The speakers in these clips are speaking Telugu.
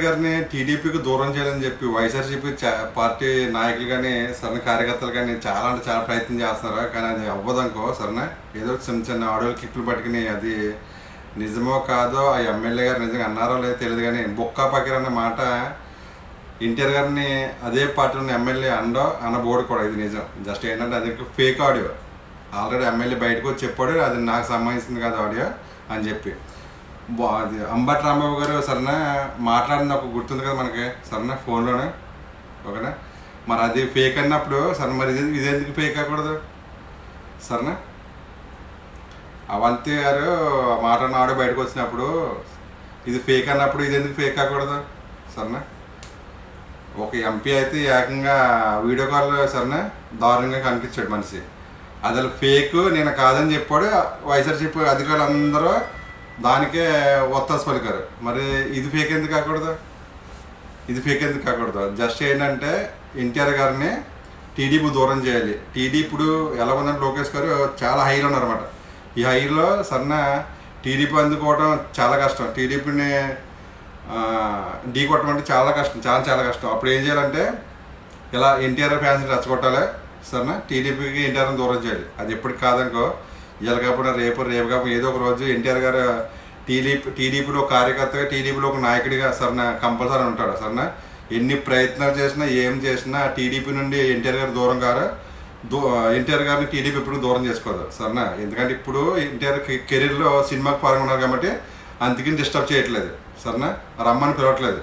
గారిని టీడీపీకి దూరం చేయాలని చెప్పి వైఎస్ఆర్సీపీ చా- పార్టీ నాయకులు కానీ సరైన కార్యకర్తలు కానీ చాలా అంటే చాలా ప్రయత్నం చేస్తున్నారు? కానీ అది అవ్వదనుకో సరేనా? ఏదో చిన్న చిన్న ఆడియో క్లిప్లు పట్టుకుని అది నిజమో కాదో ఆ ఎమ్మెల్యే గారు నిజంగా అన్నారో లేదో తెలియదు కానీ బొక్కా పకీర్ అన్న మాట ఎన్టీఆర్ గారిని అదే పార్టీలో ఎమ్మెల్యే అండో అనబోడు కూడా ఇది నిజం. జస్ట్ ఏంటంటే అది ఫేక్ ఆడియో. ఆల్రెడీ ఎమ్మెల్యే బయటకు వచ్చి చెప్పాడు అది నాకు సంబంధించింది కాదు ఆడియో అని చెప్పి. అది అంబటి రాంబాబు గారు సరేనా? మాట్లాడిన ఒక గుర్తుంది కదా మనకి. సరేనా? ఫోన్లోనే. ఓకేనా? మరి అది ఫేక్ అన్నప్పుడు సరే మరి ఇది ఇదేందుకు ఎందుకు ఫేక్ కాకూడదు? సరేనా? అవంతి గారు మాట్లాడిన ఆడియో బయటకు వచ్చినప్పుడు ఇది ఫేక్ అన్నప్పుడు ఇది ఎందుకు ఫేక్ కాకూడదు? సరేనా? ఒక ఎంపీ అయితే ఏకంగా వీడియో కాల్ సరేనా? దారుణంగా కనిపించాడు మనిషి. అసలు ఫేక్ నేను కాదని చెప్పాడు. వైఎస్ఆర్సీపీ అధికారులు అందరూ దానికే ఒత్తాసు పలికారు. మరి ఇది ఫేక్ ఎందుకు కాకూడదు? ఇది ఫేక్ ఎందుకు కాకూడదు? జస్ట్ ఏంటంటే ఎన్టీఆర్ గారిని టీడీపీ దూరం చేయాలి. టీడీ ఇప్పుడు ఎలా ఉందంటే లోకేష్ గారు చాలా హైలో ఉన్నారన్నమాట. ఈ హైలో సన్న టీడీపీ అందుకోవడం చాలా కష్టం. టీడీపీని ఢీ కొట్టడం అంటే చాలా కష్టం చాలా చాలా కష్టం. అప్పుడు ఏం చేయాలంటే ఇలా ఎన్టీఆర్ ఫ్యాన్స్ రెచ్చగొట్టాలి. సరేనా టీడీపీకి ఎన్టీఆర్ని దూరం చేయాలి. అది ఎప్పటికి కాదనుకో ఇవాళ కాకుండా రేపు రేపు కాకుండా ఏదో ఒక రోజు ఎన్టీఆర్ గారు టీడీపీ టీడీపీలో ఒక కార్యకర్తగా టీడీపీలో ఒక నాయకుడిగా సరేనా కంపల్సరీ ఉంటాడు సరేనా. ఎన్ని ప్రయత్నాలు చేసినా ఏం చేసినా టీడీపీ నుండి ఎన్టీఆర్ గారు దూరం గారు దూ ఎన్టీఆర్ గారిని టీడీపీ ఇప్పుడు దూరం చేసుకోదు సరేనా. ఎందుకంటే ఇప్పుడు ఎన్టీఆర్ కెరీర్లో సినిమాకి పరంగా ఉన్నారు కాబట్టి అందుకని డిస్టర్బ్ చేయట్లేదు సరేనా. రమ్మని పిలవట్లేదు.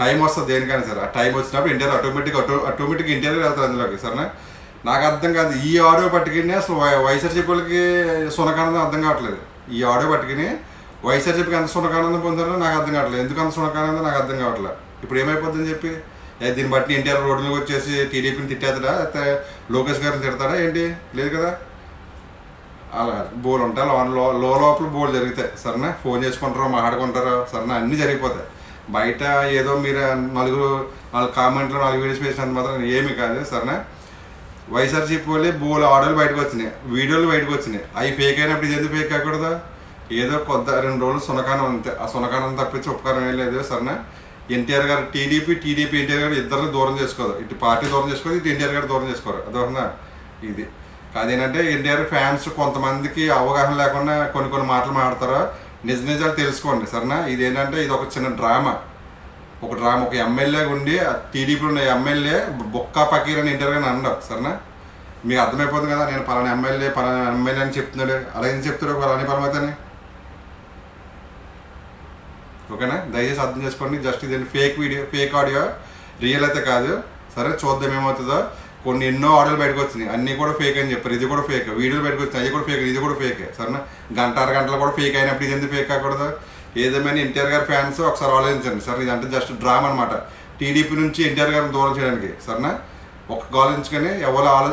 టైం వస్తుంది దేనికైనా సరే. ఆ టైం వచ్చినప్పుడు NTR automatic auto automatic NTR వెళ్తారు అందులోకి సరేనా. నాకు అర్థం కాదు. ఈ ఆడియో పట్టుకుని అసలు వై- వైఎస్ఆర్సీపీ వాళ్ళకి సునకానందం అర్థం కావట్లేదు. ఈ ఆడియో పట్టుకుని వైఎస్ఆర్సీపీకి ఎంత సునకానందం పొందారో నాకు అర్థం కావట్లేదు. ఎందుకు అంత సునకానందం నాకు అర్థం కావట్లేదు? ఇప్పుడు ఏమైపోతుందని చెప్పి? దీన్ని బట్టి ఎన్టీఆర్ రోడ్డు మీద వచ్చేసి టీడీపీని తిట్టేస్తాడా? లేకపోతే లోకేష్ గారిని తిడతాడా ఏంటి? లేదు కదా? అలా బోల్ ఉంటాయి. లో లో- లోపల బోల్ జరుగుతాయి. సరేనా? ఫోన్ చేసుకుంటారో? మాట్లాడుకుంటారో? సరేనా? అన్నీ జరిగిపోతాయి. బయట ఏదో మీరు నలుగురు నాలుగు కామెంట్లు నాలుగు వీడియోస్ వేసినంత మాత్రం ఏమీ కాదు. సరేనా? వైఎస్ఆర్సీపీ వాళ్ళే బోల్ ఆర్డర్లు బయటకు వచ్చినాయి. వీడియోలు బయటకు వచ్చినాయి. అవి ఫేక్ అయినప్పుడు ఇది ఎందుకు ఫేక్ కాకూడదు? ఏదో కొద్ది రెండు రోజులు సునకానం అంతే. ఆ సునకానం తప్పించి ఉపకారం ఏం లేదు సరేనా? ఎన్టీఆర్ గారు టీడీపీ టీడీపీ ఎన్టీఆర్ గారు ఇద్దరిని దూరం చేసుకోదు. ఇటు పార్టీ దూరం చేసుకోదు ఇటు ఎన్టీఆర్ గారు దూరం చేసుకోరు. అదొకనా ఇది. కాదేంటంటే ఎన్టీఆర్ ఫ్యాన్స్ కొంతమందికి అవగాహన లేకుండా కొన్ని కొన్ని మాటలు మాడతారు నిజ నిజాలు తెలుసుకోండి సరేనా? ఇది ఏంటంటే ఇది ఒక చిన్న డ్రామా. ఒక డ్రామా ఒక ఎమ్మెల్యేగా ఉండి టీడీపీలో ఉన్న ఎమ్మెల్యే బొక్కా పకీర్ అని ఇంటర్ గాని అన్నాడు సరేనా? మీకు అర్థమైపోతుంది కదా నేను పలానా ఎమ్మెల్యే పలానా ఎమ్మెల్యే అని చెప్తున్నాడు. అలా ఏం చెప్తాడు పలాని పరమైతని ఓకేనా? దయచేసి అర్థం చేసుకోండి. జస్ట్ ఇది fake video fake audio real అయితే కాదు. సరే చూద్దాం ఏమవుతుందో. కొన్ని ఎన్నో ఆర్డర్లు బయటకు వచ్చినాయి. అన్నీ కూడా ఫేక్ అని చెప్పారు. ఇది కూడా ఫేక్. వీడియోలు బయటకు వచ్చినాయి. అవి కూడా ఫేక్. ఇది కూడా ఫేక్. సరేనా? గంట అర గంటలు కూడా ఫేక్ అయినప్పుడు ఇది ఎందుకు ఫేక్ కాకూడదు? ఏదేమైనా ఎన్టీఆర్ గారి ఫ్యాన్స్ ఒకసారి ఆలోచించండి. సరే ఇదంటే జస్ట్ డ్రామా అనమాట టీడీపీ నుంచి ఎన్టీఆర్ గారిని దూరం చేయడానికి సరేనా? ఒక ఆలోచించుకొని ఎవరు ఆలో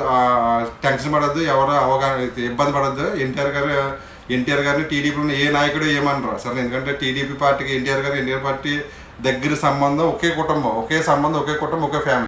టెన్షన్ పడద్దు ఎవరు అవగాహన ఇబ్బంది పడద్దు. ఎన్టీఆర్ గారు ఎన్టీఆర్ గారిని టీడీపీలో ఏ నాయకుడు ఏమనరు. సరే ఎందుకంటే టీడీపీ పార్టీకి ఎన్టీఆర్ గారు ఎన్టీఆర్ పార్టీ దగ్గర సంబంధం ఒకే కుటుంబం ఒకే సంబంధం ఒకే కుటుంబం ఒకే ఫ్యామిలీ